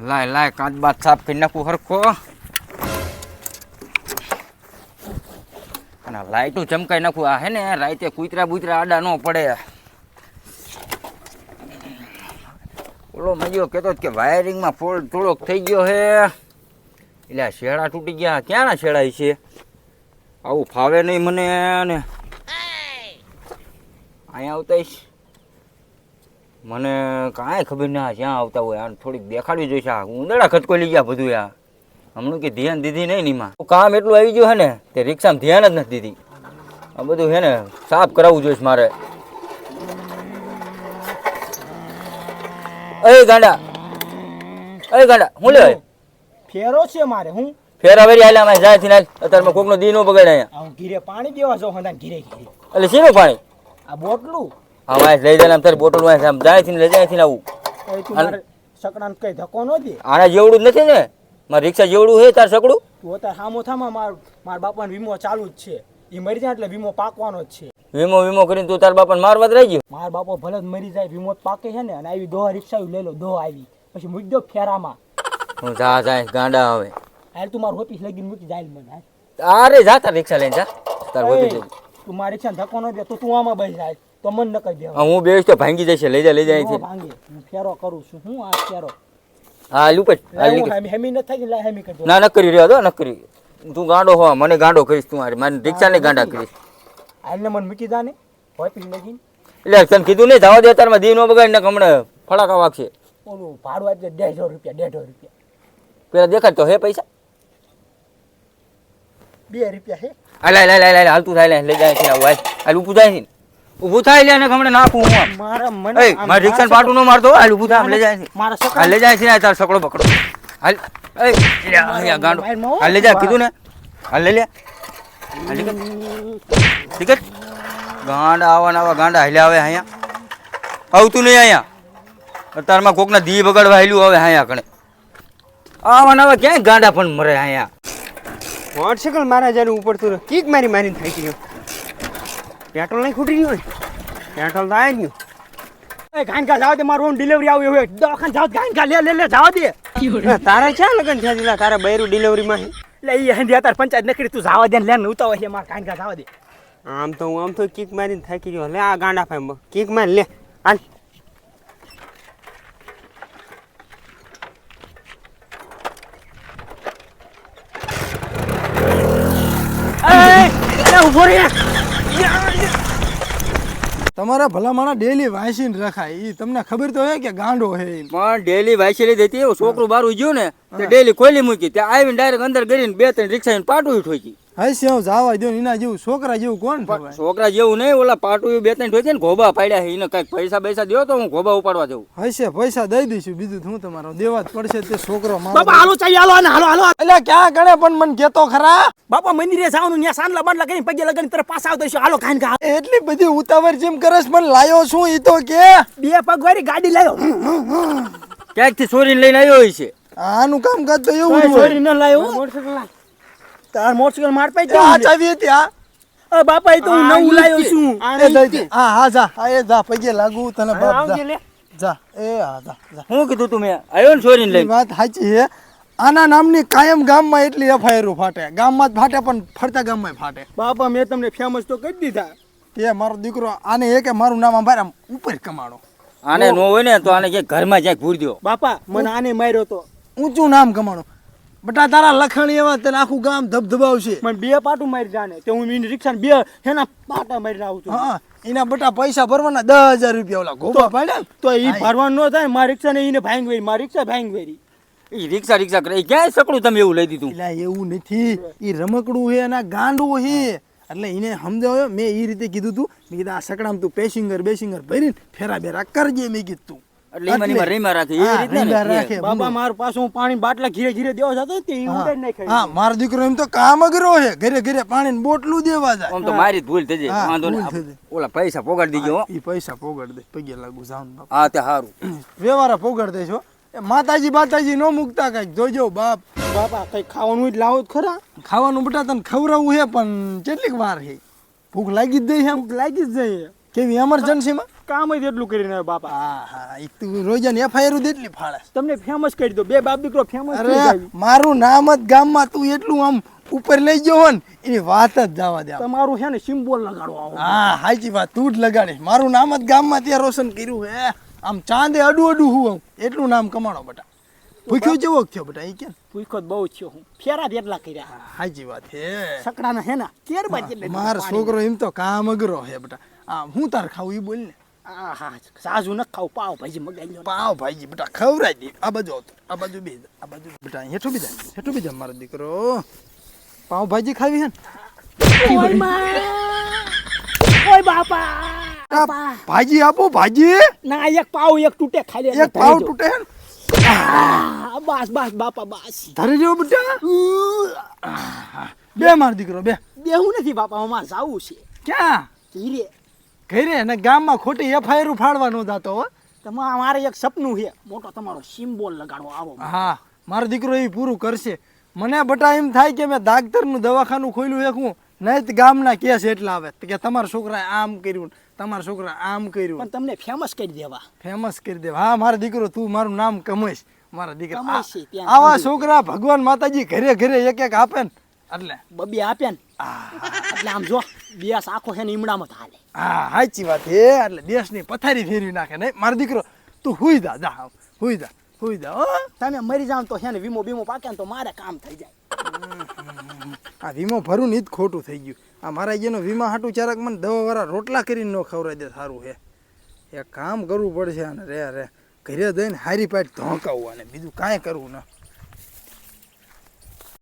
લાય લાય કાચ બાદ સાફ કરી નાખું હરખો. અને લાઈટું ચમકાઈ નાખું. આ હે ને રાતે કૂતરા બુતરા આડા ન પડે. ઓલો મજો કહેતો હતો કે વાયરિંગમાં ફોલ્ટ થોડોક થઈ ગયો હે. એટલે આ શેડા તૂટી ગયા. ક્યાંના શેડા છે? આવું ફાવે નહીં મને ને અહીંયા આવતા. મને કાંઈ ખબર ના જ્યાં આવતા હોય આને થોડીક દેખાડવી જોઈશે. આ ઉંદરડા ખતકોલી ગયા બધું આ. હમણાં કે ધ્યાન દીધી નહીં નીમાં. કામ એટલું આવી ગયું હે ને તે રિક્ષામાં ધ્યાન જ નથી દીધી. આ બધું હે ને સાફ કરાવવું જોઈશ મારે. અય ગાંડા. અય ગાંડા હું લે? ફેરો છે મારે હું? ફેરા વેરી હાલે આમાં જાય થી ના અત્યારમાં કોકનો દીનો બગાડે અહીંયા. ઘીરે પાણી દેવા હંધા ઘીરે ઘીરે. એટલે શીનું પાણી? આ બોટલું. હા વાંચ લઈ જાય આમ તારી બોટલમાં આમ જાય થી ને લઈ જાય છે આવું. સકડાને કઈ ધક્કો ન દે? આના જેવડું જ નથી ને. માર રિક્ષા જેવડું હે તાર સકડું? તું તાર હામો થામાં માર મારા બાપાનો વીમો ચાલુ જ છે. એ મરી જાય એટલે વીમો પાકવાનો જ છે. વીમો વીમો કરીને તું તાર બાપાને મારવા જ રહી ગયો? મારા બાપો ભલે જ મરી જાય વીમો પાકે છે ને. અને આવી દોહ રિક્ષા લઈ લો દોહ આવી. પછી મૂકી દો ફેરામાં. હું જા જાય ગાંડા હવે. હાલ તું મારું ઓફિસ લગીને મૂકી જાય મને. અરે જા તાર રિક્ષા લઈને જા. તાર ઓફિસ તું મારી રિક્ષા ધક્કો ન દે તો તું આમાં બેસી જાય. તો મન ન કહી દેવા. હું બેસ તો ભાંગી જશે. લઈ જા લઈ જાય નો છે ભાંગે. હું ફેરો કરું છું. હું આ ફેરો. હા લુપટ હા લુપટ હેમી. ન થાય લા હેમી કરજો ના ન કરી રહ્યો તો ન કરી તું ગાંડો હો મને ગાંડો કરીશ તું મારી. મને રિક્ષા ને ગાંડા કરીશ. હાલને મન મૂકી દા ને. ઓફિસ લગીને એટલે તને કીધું નહીં જવા દે તારમાં દી નો બગાડ ને હમણાં ફડાકા વાગશે. ઓલું ભાડું આપજે દેઢસો રૂપિયા દેઢસો રૂપિયા. પેલા દેખાડ તો હે પૈસા? બે રૂપિયા હે. અલા હાલ હાલ હાલ હાલતું થાય લઈ જાય છે આવું હાલ. ઊભું થાય છે ઊભું થાય લે ને હમણાં નાખું હું મારા મને એ મારા રિક્ષાને પાટું ન મારતો હાલ ઉભું થાય લે જાય છે. મારા હાલ લે જાય છે તાર સકડો પકડો હાલ એ લે, અહીંયા ગાંડો. હાલ લે જા કીધું ને. હાલ લઈ લે હાલ ઠીક જ? ગાંડા આવા આવા ગાંડા હાલ્યા આવે અહીંયા. આવતું નહીં અહીંયા. અત્યારમાં કોકના દી બગાડવા હાલ્યું હવે અહીંયા કણે આવા નવા આવા ક્યાંય ગાંડા પણ મરે અહીંયા. મોટરસાયકલ મારા જ્યારે ઉપડતું કીક મારી મારીને થાકી ગયો. પેટ્રોલ નહીં ખૂટી ગયું ને પેટ્રોલ થાય ગયું. એ ગાંગા જાવ દે મારું ડિલિવરી આવી હોય. દવાખાને જાવ ગાંગા લે લે લે જાવ દે. તારે ક્યાં લગન થયા તારા બૈરું ડિલિવરીમાં લે હંધી અત્યારે પંચાયત નકરી તું જાવ દે ને લે ને ઉતાવળ છે મારા જાવ દે. આમ તો હું આમ તો કિક મારીને થાકી ગયો. લે આ ગાંડા ફાઈમ કિક મારી લે. હાલ. એ ઊભો રે તમારા ભલામણા ડેલી વાંચીને રખાય. એ તમને ખબર તો હે કે ગાંડો હે પણ ડેલી વાંચેલી દેતી એવું છોકરું બારું ગયું ને તે ડેલી ખોલી મૂકી ત્યાં આવીને ડાયરેક્ટ અંદર કરીને બે ત્રણ રિક્ષા પાટું ઠોકી હાસ્ય હું જાવા દો એના જેવું છોકરા જેવું કોણ છોકરા જેવું નહીં ઓલા પાટું બે ત્રણ ઠોકી ને ઘોબા પાડ્યા છે એને કંઈક પૈસા પૈસા દો તો હું ઘોબા ઉપાડવા જવું હશે પૈસા દઈ દઈશું બીજું તો હું તમારો? દેવા જ પડશે તે છોકરો મારો. બાપા હાલો ચાલી હાલો ને હાલો હાલો એટલે ક્યાં ગણે પણ મને કેતો ખરા? બાપા મંદિરે જવાનું ત્યાં સાંડલા બાંડલા કરીને પગે લગન તરફ પાછા આવતો છું હાલો ગાંગા એટલી બધી ઉતાવળ જેમ કરસ પણ લાયો છું ઈ તો કે. બે પગ વાળી ગાડી લાયો. ક્યાંકથી ચોરી લઈને આવ્યો છે? આનું કામ કાજ તો એવું ચોરી ન લાયો. તાર મોટરસાઇકલ માર પાઈ તો આ ચાવી હતી આ અ બાપા એ તો હું નવું લાયો છું. એ દઈ દે. હા હા જા. હા એ જા પગે લાગુ તને બાપ જા. જા. એ હા જા જા. હું કીધું તું મેં? આવ્યો ને છોરીને લઈ વાત સાચી છે. આના નામની કાયમ ગામમાં એટલી એફઆઈઆર ફાટે. ગામમાં જ ફાટે પણ ફરતા ગામમાં ફાટે. બાપા મેં તમને ફેમસ તો કરી દીધા. તે મારો દીકરો આને એ કે મારું નામ આમ આમ ઉપર કમાડો આને નો હોય ને તો આને ક્યાંક ઘરમાં જાય ભૂર દો બાપા મને આને માર્યો તો. ઊંચું નામ કમાડો બટા તારા લખાણ એવા તને આખું ગામ ધબધબાવશે. મને બે પાટું મારી જાને તે હું એની રિક્ષા બે એના પાટા મારી આવું છું. હા એના બટા પૈસા ભરવાના દસ હજાર રૂપિયા ઓલા ગોપા પાડ્યા તો એ ભરવાનું ન થાય મારી રિક્ષા ને એને ભાંગ વેરી મારી રિક્ષા ભાંગ વેરી એ રિક્ષા રિક્ષા કરે. ક્યાંય સકડું તમે એવું લઈ દીધું? એટલે એવું નથી. એ રમકડું છે એના ગાંડું છે એટલે એને સમજાવ્યો મેં એ રીતે કીધું તું. મેં કીધું આ સકડામાં તું પેસિંગર બેસિંગર ભરીને ફેરા બેરા કરજે. મેં કીધું તું. રાખે એ રીતના. રાખે. મારું હું પાણી બાટલા ઘીરે ઘીરે દેવા જતો તે ઈ ઉડાડી હા મારો દીકરો એમ તો કામ અઘરો છે. ઘરે ઘરે પાણી બોટલું દેવા જાય. આમ તો મારી ભૂલ થઈ જાય. વાંધો નહીં. ઓલા પૈસા પોગાડી દીજો ઈ પૈસા પોગાડ દે. પગે લાગુ જાઉં બાપ. હા તે હારું. વ્યવહાર પોગાડ દે માતાજી માતાજી બાતાજી નો મૂકતા કંઈક. જોજો બાપ. બાપા કઈ ખાવાનું જ લાવો જ ખરા? ખાવાનું બટા તને ખવડાવવું છે પણ કેટલીક વાર છે. ભૂખ લાગી જ છે આમ લાગી જ જાય કેવી એમરજન્સીમાં કામ જ એટલું કરીને આવ્યો બાપા. હા હા ઈ તું રોજન એફઆઈઆર દેટલી ફાળે. તમને ફેમસ કરી દો બે બાપ દીકરો ફેમસ અરે મારું નામ જ ગામમાં તું એટલું આમ ઉપર લઈ ગયો હો ને એની વાત જ જવા દે તમારું છે ને સિમ્બોલ લગાડો હા હાજી વાત તું જ લગાડીશ. મારું નામ જ ગામમાં ત્યાં રોશન કર્યું હે. આમ ચાંદે અડું અડું હું એટલું નામ કમાણો બટા. ભૂખ્યો જેવો થયો બટા એ કે ભૂખો બહુ થયો હું. ફેરા જેટલા કર્યા. હાજી વાત હે. સકડાના હે ના બાદ જેટલા મારો છોકરો એમ તો કામ અઘરો હે બેટા. હું તાર ખાવું એ બોલ ને. હા હા સાજુ ન ખાવ પાવ ભાજી મગાઈ પાવ ભાઈજી બેટા ખવરાઈ દે. આ બાજુ આવતો. આ બાજુ બે આ બાજુ બેટા હેઠું બી જાય. હેઠું બીજા મારો દીકરો. પાવ ભાજી ખાવી હે ઓયમાં. ઓય બાપા. ભાજી આપો ભાજી. ના એક પાવ એક તૂટે ખાઈ લે એક પાવ તૂટે હે બસ બસ બાપા બસ. ધરી જેવો બેટા. બે માર દીકરો બે. દેવું નથી બાપા અમારે જાવું છે. ક્યાં? ધીરે. ઘરે ને ગામમાં ખોટી એફઆઈઆર ફાડવા નો જાતો હો. તમારે મારે એક સપનું છે. મોટો તમારો સિમ્બોલ લગાડવો આવો. હા મારો દીકરો એ પૂરું કરશે. મને બટા એમ થાય કે મેં દાગતરનું દવાખાનું ખોલ્યું એક હું. નહીં ગામના કેસ એટલા આવે. કે તમારા છોકરાએ આમ કર્યું તમારા છોકરા આમ કર્યું. પણ તમને ફેમસ કરી દેવા. ફેમસ કરી દેવા. હા મારો દીકરો તું મારું નામ કમાઈશ. મારા દીકરા આવા છોકરા ભગવાન માતાજી ઘરે ઘરે એક એક આપે ને. એટલે બબી આપે ને. એટલે આમ જો દિયાસ આખો છે ને ઈમડામાં હાલે. હા સાચી વાત હે એટલે દેશની પથારી ફેરવી નાખે નહીં. મારો દીકરો તું હુઈ જા જા હુઈ જા હુઈ જા હો. તમે મરી જાવ તો છે ને વીમો બીમો પાકે ને તો મારે કામ થઈ જાય. આ વીમો ભરું ને જ ખોટું થઈ ગયું. આ મારા જેનો વીમા હાટું ચારક મને દવા વાળા રોટલા કરીને ન ખવડાવી દે સારું હે. એ કામ કરવું પડશે અને રે રે. ઘરે જઈને હારી પાટ ધોંકાવું અને બીજું કાંઈ કરવું ન.